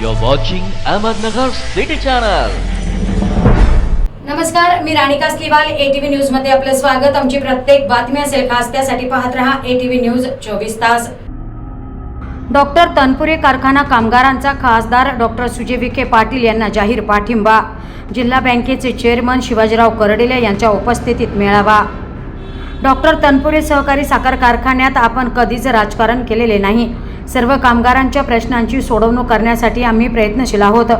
You're watching Ahmednagar City Channel. नमस्कार मी Ranika स्लिवाल ATV न्यूजमध्ये आपलं स्वागत. आमची प्रत्येक बातमी असेल खास त्यासाठी पाहत रहा एटीव्ही न्यूज चोवीस तास. डॉक्टर तनपुरे कारखाना कामगारांचा खासदार डॉक्टर सुजय विखे पाटील यांना जाहीर पाठिंबा. जिल्हा बँकेचे चेअरमन शिवाजीराव करडेले यांच्या उपस्थितीत मेळावा. डॉक्टर तनपुरे सहकारी साखर कारखान्यात आपण कधीच राजकारण केलेले नाही. सर्व कामगारांच्या प्रश्नांची सोडवणूक करण्यासाठी आम्ही प्रयत्नशील आहोत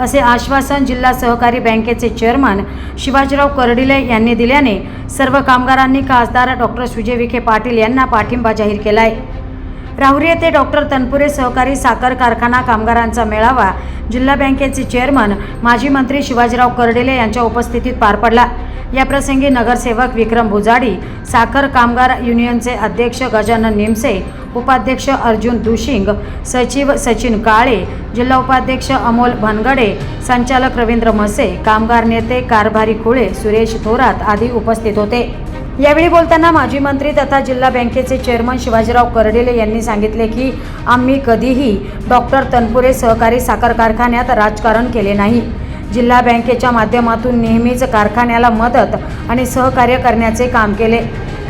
असे आश्वासन जिल्हा सहकारी बँकेचे चेअरमन शिवाजीराव कर्डिले यांनी दिल्याने सर्व कामगारांनी खासदार डॉक्टर सुजय विखे पाटील यांना पाठिंबा जाहीर केला आहे राहुरी येथे डॉक्टर तनपुरे सहकारी साखर कारखाना कामगारांचा मेळावा जिल्हा बँकेचे चेअरमन माजी मंत्री शिवाजीराव कर्डिले यांच्या उपस्थितीत पार पडला. याप्रसंगी नगरसेवक विक्रम भुजाडी साखर कामगार युनियनचे अध्यक्ष गजानन निमसे उपाध्यक्ष अर्जुन दुशिंग सचिव सचिन काळे जिल्हा उपाध्यक्ष अमोल भनगडे संचालक रवींद्र म्हसे कामगार नेते कारभारी खुळे सुरेश थोरात आदी उपस्थित होते. यावेळी बोलताना माजी मंत्री तथा जिल्हा बँकेचे चेअरमन शिवाजीराव कर्डिले यांनी सांगितले की आम्ही कधीही डॉक्टर तनपुरे सहकारी साखर कारखान्यात राजकारण केले नाही. जिल्हा बँकेच्या माध्यमातून नेहमीच कारखान्याला मदत आणि सहकार्य करण्याचे काम केले.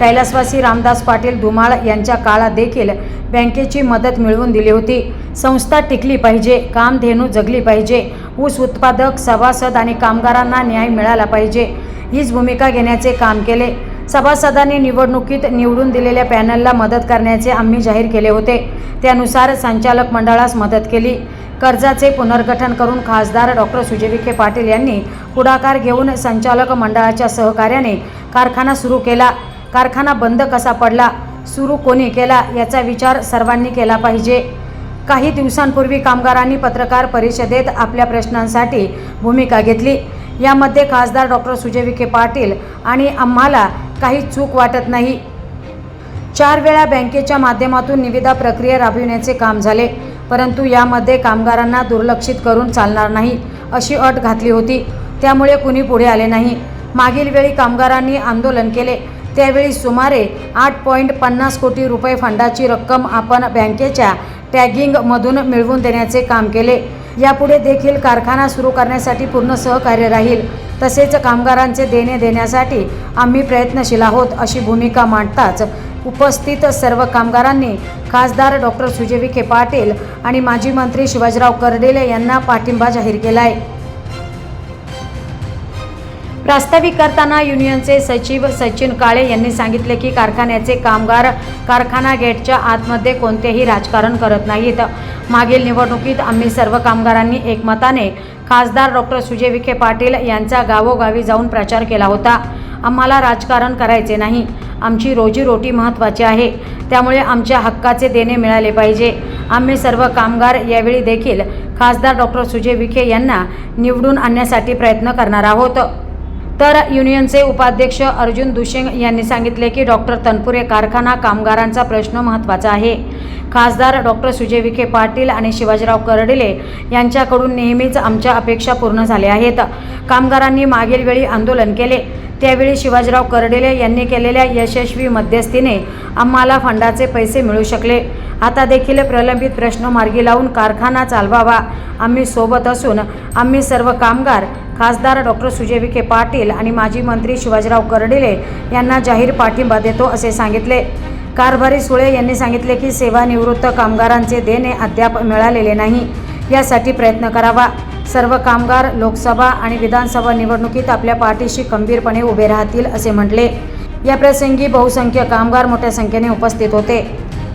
कैलासवासी रामदास पाटील धुमाळ यांच्या काळात देखील बँकेची मदत मिळवून दिली होती. संस्था टिकली पाहिजे कामधेनू जगली पाहिजे ऊस उत्पादक सभासद आणि कामगारांना न्याय मिळाला पाहिजे हीच भूमिका घेण्याचे काम केले. सभासदांनी निवडणुकीत निवडून दिलेल्या पॅनलला मदत करण्याचे आम्ही जाहीर केले होते. त्यानुसार संचालक मंडळास मदत केली. कर्जाचे पुनर्गठन करून खासदार डॉक्टर सुजय विखे पाटील यांनी पुढाकार घेऊन संचालक मंडळाच्या सहकार्याने कारखाना सुरू केला. कारखाना बंद कसा पडला? सुरू कोणी केला? याचा विचार सर्वांनी केला पाहिजे. काही दिवसांपूर्वी कामगारांनी पत्रकार परिषदेत आपल्या प्रश्नांसाठी भूमिका घेतली. यामध्ये खासदार डॉक्टर सुजय विखे पाटील आणि आम्हाला काही चूक वाटत नाही. चार वेळा बँकेच्या माध्यमातून निविदा प्रक्रिया राबविण्याचे काम झाले. परंतु यामध्ये कामगारांना दुर्लक्षित करून चालणार नाही अशी अट घातली होती. त्यामुळे कुणी पुढे आले नाही. मागील वेळी कामगारांनी आंदोलन केले. त्यावेळी सुमारे आठ पॉईंट पन्नास कोटी रुपये फंडाची रक्कम आपण बँकेच्या टॅगिंगमधून मिळवून देण्याचे काम केले. यापुढे देखील कारखाना सुरू करण्यासाठी पूर्ण सहकार्य राहील. तसेच कामगारांचे देणे देण्यासाठी आम्ही प्रयत्नशील आहोत अशी भूमिका मांडताच उपस्थित सर्व कामगारांनी खासदार डॉक्टर सुजय विखे पाटील आणि माजी मंत्री शिवाजीराव कर्डेले यांना पाठिंबा जाहीर केला आहे प्रास्ताविक करताना युनियनचे सचिव सचिन काळे यांनी सांगितले की कारखान्याचे कामगार कारखाना गेटच्या आतमध्ये कोणतेही राजकारण करत नाहीत. मागील निवडणुकीत आम्ही सर्व कामगारांनी एकमताने खासदार डॉक्टर सुजय विखे पाटील यांचा गावोगावी जाऊन प्रचार केला होता. आम्हाला राजकारण करायचे नाही. आमची रोजीरोटी महत्त्वाची आहे. त्यामुळे आमच्या हक्काचे देणे मिळाले पाहिजे. आम्ही सर्व कामगार यावेळी देखील खासदार डॉक्टर सुजय विखे यांना निवडून आणण्यासाठी प्रयत्न करणार आहोत. तर युनियनचे उपाध्यक्ष अर्जुन दुशिंग यांनी सांगितले की डॉक्टर तनपुरे कारखाना कामगारांचा प्रश्न महत्त्वाचा आहे. खासदार डॉक्टर सुजय विखे पाटील आणि शिवाजीराव कर्डिले यांच्याकडून नेहमीच आमच्या अपेक्षा पूर्ण झाल्या आहेत. कामगारांनी मागील वेळी आंदोलन केले. त्यावेळी शिवाजीराव कर्डिले यांनी केलेल्या यशस्वी मध्यस्थीने आम्हाला फंडाचे पैसे मिळू शकले. आता देखील प्रलंबित प्रश्न मार्गी लावून कारखाना चालवावा. आम्ही सोबत असून आम्ही सर्व कामगार खासदार डॉक्टर सुजय विखे पाटील आणि माजी मंत्री शिवाजीराव कर्डिले यांना जाहीर पाठिंबा देतो असे सांगितले. कारभारी सुळे यांनी सांगितले की सेवानिवृत्त कामगारांचे देणे अद्याप मिळालेले नाही. यासाठी प्रयत्न करावा. सर्व कामगार लोकसभा आणि विधानसभा निवडणुकीत आपल्या पाठीशी खंबीरपणे उभे राहतील असे म्हटले. या प्रसंगी बहुसंख्य कामगार मोठ्या संख्येने उपस्थित होते.